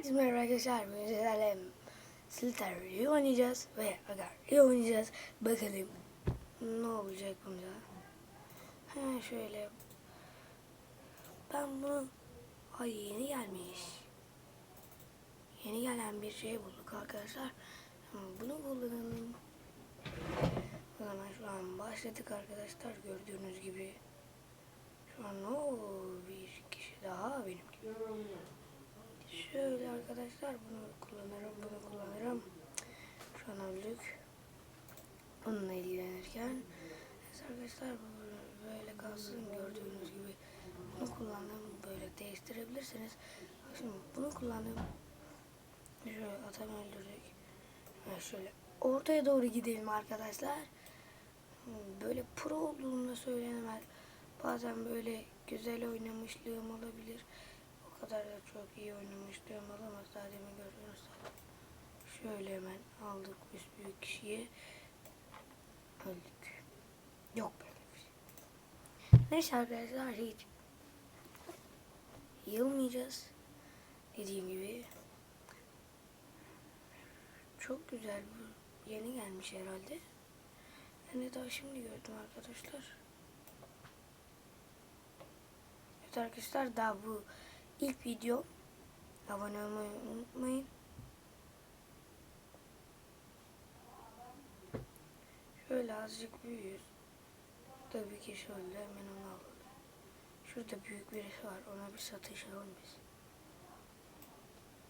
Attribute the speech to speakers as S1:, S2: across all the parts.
S1: Herkese merhaba arkadaşlar. Bugün sizlerle Slither Rio oynayacağız ve Agar Rio oynayacağız. Bakalım ne olacak bunda. Ha şöyle. Ben bunu ay yeni gelmiş. Yeni gelen bir şey bulduk arkadaşlar. Bunu kullanalım. O zaman şu an başladık arkadaşlar gördüğünüz gibi. Şu an o bir kişi daha benim gibi. Şöyle arkadaşlar bunu kullanırım, bunu kullanırım. Şu an öldük. Bununla ilgilenirken. Neyse arkadaşlar bu böyle kalsın gördüğünüz gibi. Bunu kullandım böyle değiştirebilirsiniz. Şimdi bunu kullandım. Şöyle atamı öldürdük. Ha, şöyle ortaya doğru gidelim arkadaşlar. Böyle pro olduğumda söylenemez. Bazen böyle güzel oynamışlığım olabilir. Kadar da çok iyi oynamışlığım olamaz. Daha demin gördünüz zaten. Şöyle hemen aldık üst büyük kişiyi. Öldük. Yok böyle bir şey. Neyse arkadaşlar hiç yılmayacağız. Dediğim gibi. Çok güzel bu. Yeni gelmiş herhalde. Ben de daha şimdi gördüm arkadaşlar. Evet arkadaşlar daha bu ilk video. Abone olmayı unutmayın. Şöyle azıcık büyüyoruz. Burada bir kişi öldü hemen onu alalım. Şurada büyük birisi var ona bir satış alalım biz.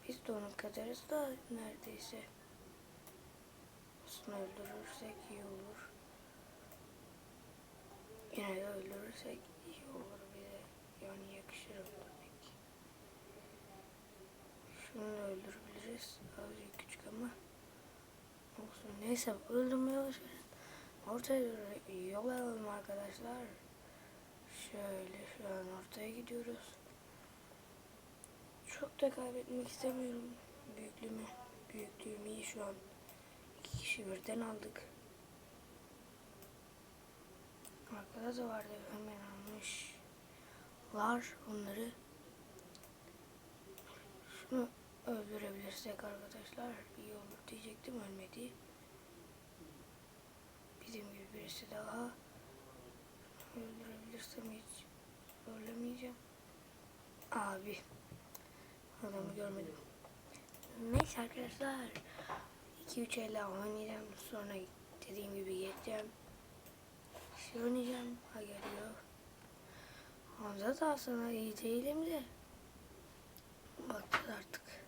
S1: Biz de onun kadarız da neredeyse. Aslında öldürürsek iyi olur. Yine de öldürürsek iyi olur bize. Yani yakışır öldürmek. Şunu öldürebiliriz. Azıcık küçük ama. Olsun. Neyse öldürmeye başlayalım. Ortaya doğru yol alalım arkadaşlar. Şöyle şu an ortaya gidiyoruz. Çok da kaybetmek istemiyorum. Büyüklüğümü. Büyüklüğüm iyi şu an. İki kişi birden aldık. Arkada da vardı hemen almışlar onları. Şunu öldürebilirsek arkadaşlar iyi olur diyecektim ölmedi. Bizim gibi birisi daha. Öldürebilirsem hiç ölemeyeceğim. Abi. Adamı görmedim. Neyse arkadaşlar. 2-3 elle oynayacağım. Sonra dediğim gibi geçeceğim. Şey oynayacağım. Ha geliyor. Hamza da aslında iyi değilim de. Bakacağız artık.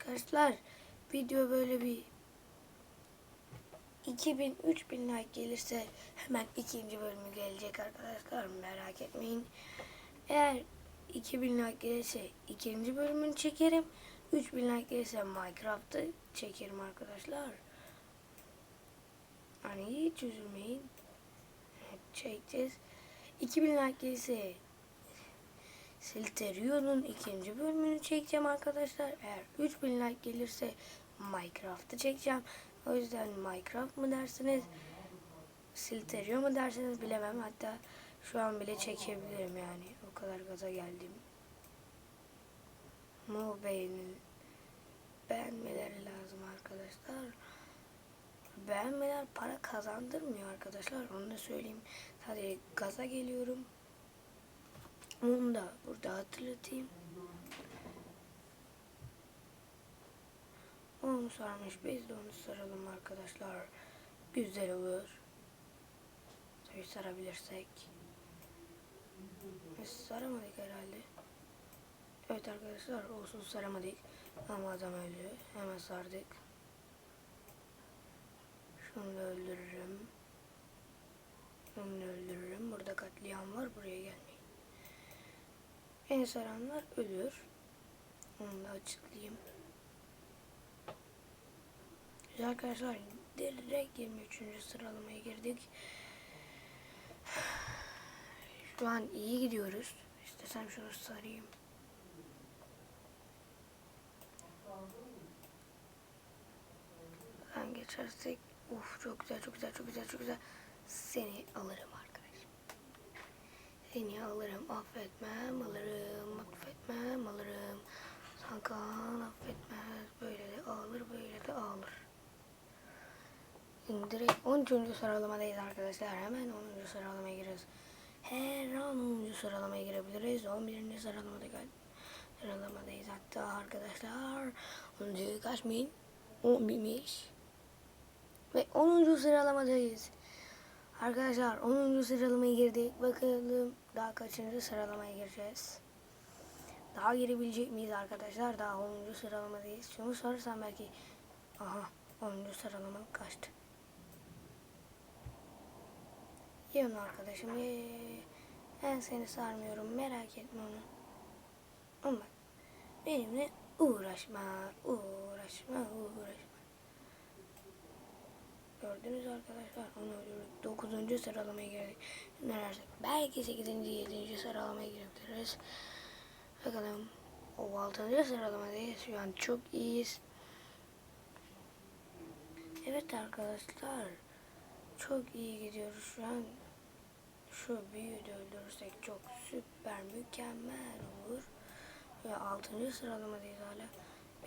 S1: Arkadaşlar video böyle bir 2000-3000 like gelirse hemen ikinci bölümü gelecek arkadaşlar merak etmeyin. Eğer 2000 like gelirse ikinci bölümünü çekerim. 3000 like gelirse Minecraft'ı çekerim arkadaşlar. Hani hiç üzülmeyin. Çekeceğiz. 2000 like gelirse Silterio'nun ikinci bölümünü çekeceğim arkadaşlar. Eğer 3000 like gelirse Minecraft'ı çekeceğim. O yüzden Minecraft mı dersiniz? Silterio mu dersiniz bilemem. Hatta şu an bile çekebilirim yani. O kadar gaza geldim. Mu beğenin. Beğenmeleri lazım arkadaşlar. Beğenmeler para kazandırmıyor arkadaşlar. Onu da söyleyeyim. Sadece gaza geliyorum. Onu da burada hatırlatayım. Onu sarmış. Biz de onu saralım arkadaşlar. Güzel olur. Tabii sarabilirsek. Biz saramadık herhalde. Evet arkadaşlar olsun saramadık. Ama adam öldü. Hemen sardık. Şunu da öldürürüm. Şunu öldürürüm. Burada katliam var. Buraya gelmeyin. Beni saranlar ölür. Onu da açıklayayım. Güzel arkadaşlar direkt 23. sıralamaya girdik. Şu an iyi gidiyoruz. İstesem şunu sarayım. Ben geçersek uf çok güzel çok güzel çok güzel çok güzel seni alırım arkadaşım. Seni alırım affetmem alırım affetmem alırım. Sankan affetmez böyle de ağlar böyle de ağlar. Direkt 13. sıralamadayız arkadaşlar. Hemen 10. sıralamaya giriyoruz. Her an 10. sıralamaya girebiliriz. 11. sıralamada gel sıralamadayız hatta arkadaşlar. 10. kaç bin? 10 binmiş. Ve 10. sıralamadayız. Arkadaşlar 10. sıralamaya girdik. Bakalım daha kaçıncı sıralamaya gireceğiz. Daha girebilecek miyiz arkadaşlar? Daha 10. sıralamadayız. Şunu sorarsam belki aha 10. sıralama kaçtı. Yiyorum arkadaşım. Ben seni sarmıyorum. Merak etme onu. Ama benimle uğraşma, uğraşma, uğraşma. Gördünüz arkadaşlar onu öldürdük. 9. sıralamaya girdik. Nelerse belki 8. 7. sıralamaya girebiliriz. Bakalım. O 6. sıralamadayız. Şu an çok iyiyiz. Evet arkadaşlar. Çok iyi gidiyoruz şu an. Şu büyüyü de öldürürsek çok süper mükemmel olur. Ve 6. sıralamadayız hala.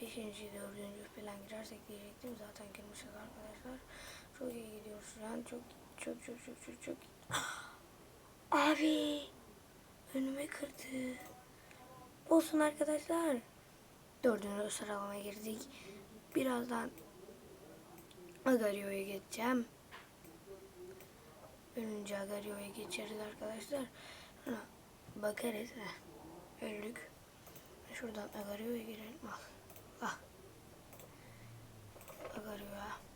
S1: 5. 4. falan girersek diyecektim. Zaten girmişiz arkadaşlar. Çok iyi gidiyoruz an. Çok çok çok çok çok çok. Abi önüme kırdı. Olsun arkadaşlar. Dördüncü sıralamaya girdik. Birazdan Agario'ya geçeceğim. Önce Agario'ya geçeriz arkadaşlar. Bakarız. Heh. Öldük. Şuradan Agario'ya girelim. Al. Ah. Agario'ya.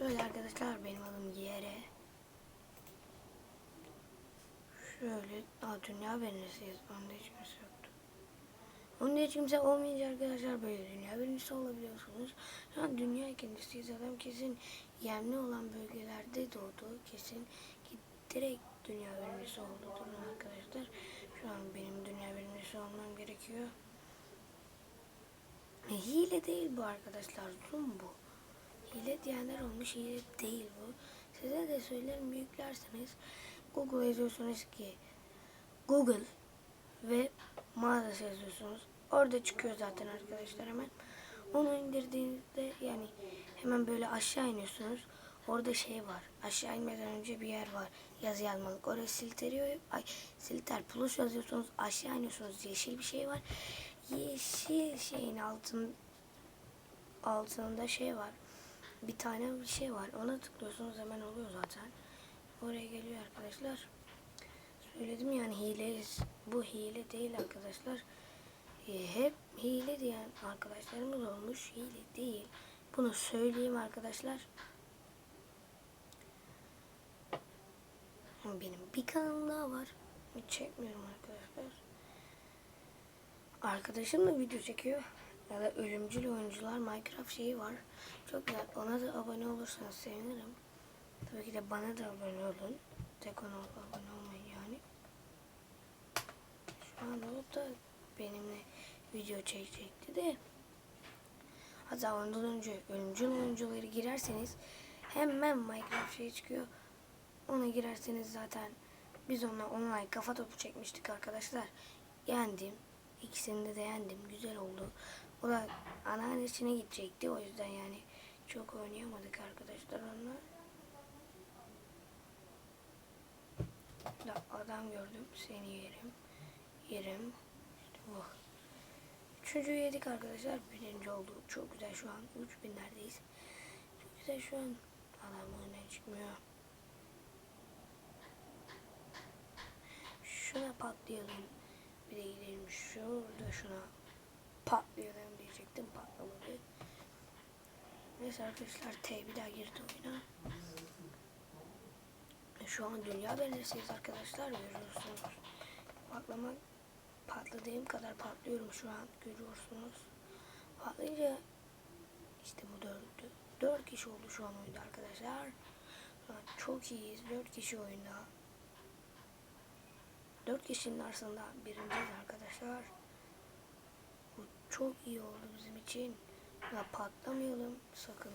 S1: Şöyle arkadaşlar benim adım yere. Şöyle. Aa dünya birincisiyiz. Onda hiç kimse yoktu. Onda hiç kimse olmayınca arkadaşlar böyle dünya birincisi olabiliyorsunuz. Şu an dünya ikincisiyiz. Adam kesin yemli olan bölgelerde doğdu. Kesin ki direkt dünya birincisi oldu. Durun arkadaşlar. Şu an benim dünya birincisi olmam gerekiyor. Hile değil bu arkadaşlar. Zoom bu. Hile diyenler olmuş. Hile değil bu. Size de söylerim yüklerseniz Google yazıyorsunuz ki Google ve mağazası yazıyorsunuz. Orada çıkıyor zaten arkadaşlar hemen. Onu indirdiğinizde yani hemen böyle aşağı iniyorsunuz. Orada şey var. Aşağı inmeden önce bir yer var. Yazı yazmalık. Oraya silteriyor. Ay silter plus yazıyorsunuz. Aşağı iniyorsunuz. Yeşil bir şey var. Yeşil şeyin altın altında şey var. Bir tane bir şey var. Ona tıklıyorsunuz hemen oluyor zaten. Oraya geliyor arkadaşlar. Söyledim yani hile. Bu hile değil arkadaşlar. E, hep hile diyen arkadaşlarımız olmuş. Hile değil. Bunu söyleyeyim arkadaşlar. Benim bir kanalım daha var. Hiç çekmiyorum arkadaşlar. Arkadaşım da video çekiyor. Ya da ölümcül oyuncular Minecraft şeyi var. Çok güzel. Ona da abone olursanız sevinirim. Tabii ki de bana da abone olun. Tek ona abone olmayın yani. Şu an o da benimle video çekecekti de. Hatta ondan önce ölümcül oyuncuları girerseniz hemen Minecraft şey çıkıyor. Ona girerseniz zaten biz onunla online kafa topu çekmiştik arkadaşlar. Yendim. İkisinde de yendim. Güzel oldu. O da anneannesine gidecekti. O yüzden yani çok oynayamadık arkadaşlar onunla. Da adam gördüm. Seni yerim. Yerim. İşte bu. Üçüncü yedik arkadaşlar. Birinci oldu. Çok güzel şu an. 3000'lerdeyiz. Çok güzel şu an. Adam oyuna çıkmıyor. Şuna patlayalım. Bir de gidelim şurada şuna patlayalım diyecektim. Patlamadı. Neyse arkadaşlar T bir daha girdi oyuna. Şu an dünya birincisiyiz arkadaşlar. Görüyorsunuz. Patlama patladığım kadar patlıyorum şu an. Görüyorsunuz. Patlayınca işte bu dördü. Dört kişi oldu şu an oyunda arkadaşlar. Çok iyiyiz. Dört kişi oyunda. Dört kişinin arasında birinciyiz arkadaşlar. Bu çok iyi oldu bizim için. Ya patlamayalım. Sakın,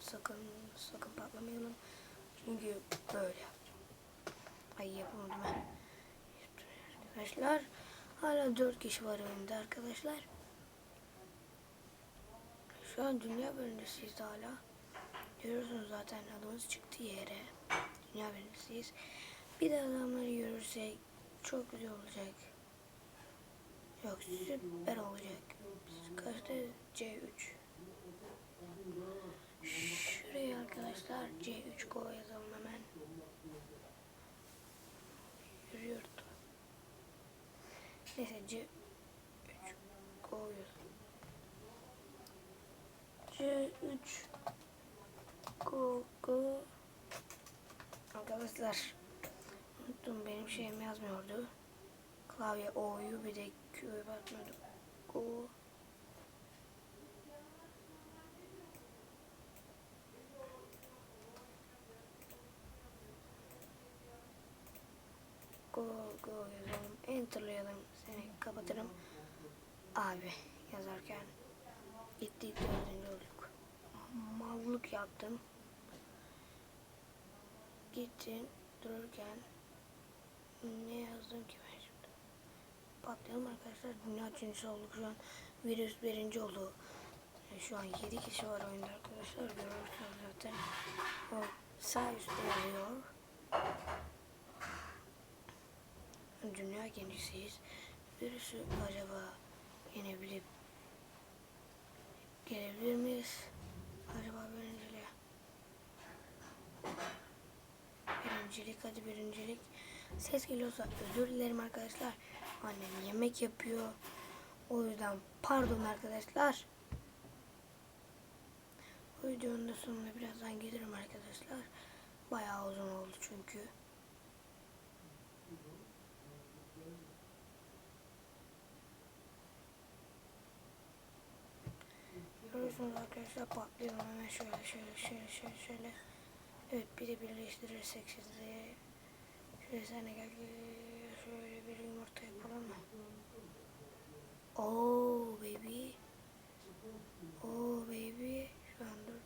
S1: sakın, sakın patlamayalım. Çünkü böyle. Ay yapamadım ben. arkadaşlar. Hala 4 kişi var oyunda arkadaşlar. Şu an dünya birincisiyiz hala. Görüyorsunuz zaten adımız çıktı yere. Dünya birincisiyiz. Bir de adamları görürsek çok güzel olacak. Yok süper olacak. Kaçta C3. Şuraya arkadaşlar C3 go yazalım hemen. Yürüyordu. Neyse C3 go yazalım. C3 go go Arkadaşlar unuttum benim şeyim yazmıyordu. Klavye O'yu bir de Q'yu bakmıyordum. Go go yazalım. Enterlayalım. Seni kapatırım. Abi yazarken gittik dördüncü olduk. Mallık yaptım. Gittin dururken ne yazdım ki ben şimdi? Patlayalım arkadaşlar. Dünya üçüncüsü olduk şu an. Virüs birinci oldu. Şu an 7 kişi var oyunda arkadaşlar. Görüyorsunuz zaten. O sağ üstte yazıyor. Dünya genişiyiz. Virüsü acaba yenebilip gelebilir miyiz? Acaba birinciliğe. Birincilik hadi birincilik. Ses geliyorsa özür dilerim arkadaşlar. Annem yemek yapıyor. O yüzden pardon arkadaşlar. Bu videonun da sonuna birazdan gelirim arkadaşlar. Bayağı uzun oldu çünkü. Görüyorsunuz arkadaşlar patlıyorum hemen şöyle şöyle şöyle şöyle şöyle. Evet bir de birleştirirsek sizi. Şöyle de gel şöyle bir yumurta yapalım mı? Oh baby. Oh baby. Şu an dur.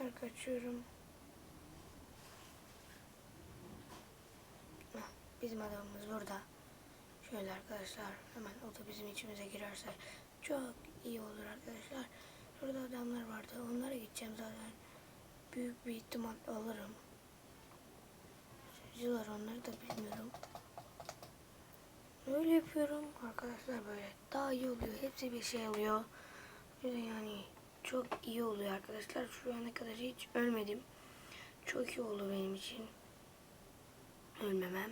S1: Ben kaçıyorum. Hah, Bizim adamımız burada. Şöyle arkadaşlar hemen o da bizim içimize girerse çok iyi olur arkadaşlar. Şurada adamlar vardı. Onlara gideceğim zaten. Büyük bir ihtimal alırım. Sözcüler onları da bilmiyorum. Öyle yapıyorum arkadaşlar böyle. Daha iyi oluyor. Hepsi bir şey oluyor. Yani çok iyi oluyor arkadaşlar. Şu ana kadar hiç ölmedim. Çok iyi oldu benim için. Ölmemem.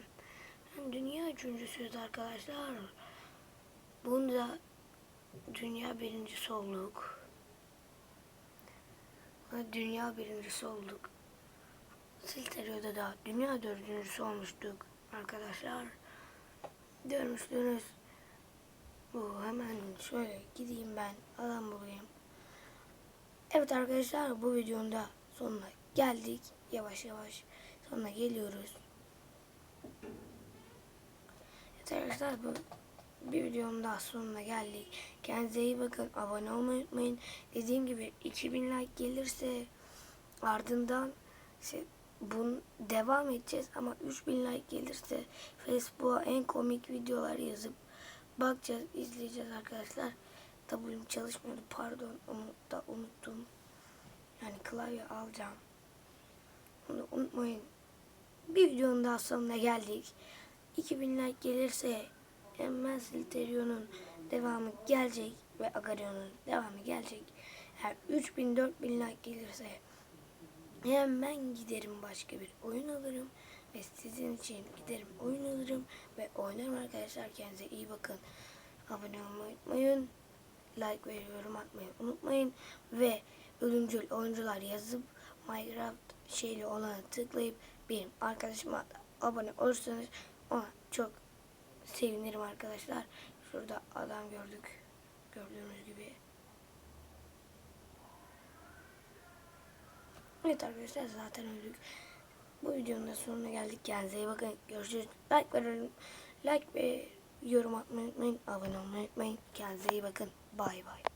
S1: Dünya üçüncüsüyüz arkadaşlar. Bunda dünya birincisi olduk. Dünya birincisi olduk. Silterio'da da dünya dördüncüsü olmuştuk arkadaşlar. Görmüştünüz. Bu hemen şöyle gideyim ben adam bulayım. Evet arkadaşlar bu videonun da sonuna geldik. Yavaş yavaş sonuna geliyoruz. Arkadaşlar bu bir videonun daha sonuna geldik. Kendinize iyi bakın. Abone olmayı unutmayın. Dediğim gibi 2000 like gelirse ardından şey, bun devam edeceğiz ama 3000 like gelirse Facebook'a en komik videolar yazıp bakacağız, izleyeceğiz arkadaşlar. W'm çalışmıyordu pardon onu da unuttum. Yani klavye alacağım. Onu unutmayın. Bir videonun daha sonuna geldik. 2000 like gelirse hemen Silterio'nun devamı gelecek ve Agarion'un devamı gelecek. Eğer 3000 4000 like gelirse hemen giderim başka bir oyun alırım ve sizin için giderim oyun alırım ve oynarım arkadaşlar. Kendinize iyi bakın. Abone olmayı unutmayın. Like ve yorum atmayı unutmayın ve ölümcül oyuncular yazıp Minecraft şeyli olana tıklayıp benim arkadaşıma da abone olursanız ona çok sevinirim arkadaşlar. Şurada adam gördük. Gördüğünüz gibi. Evet arkadaşlar zaten öldük. Bu videonun da sonuna geldik. Kendinize bakın. Görüşürüz. Like verin. Like ve yorum atmayı unutmayın. Abone olmayı unutmayın. Kendinize iyi bakın. Bay bay.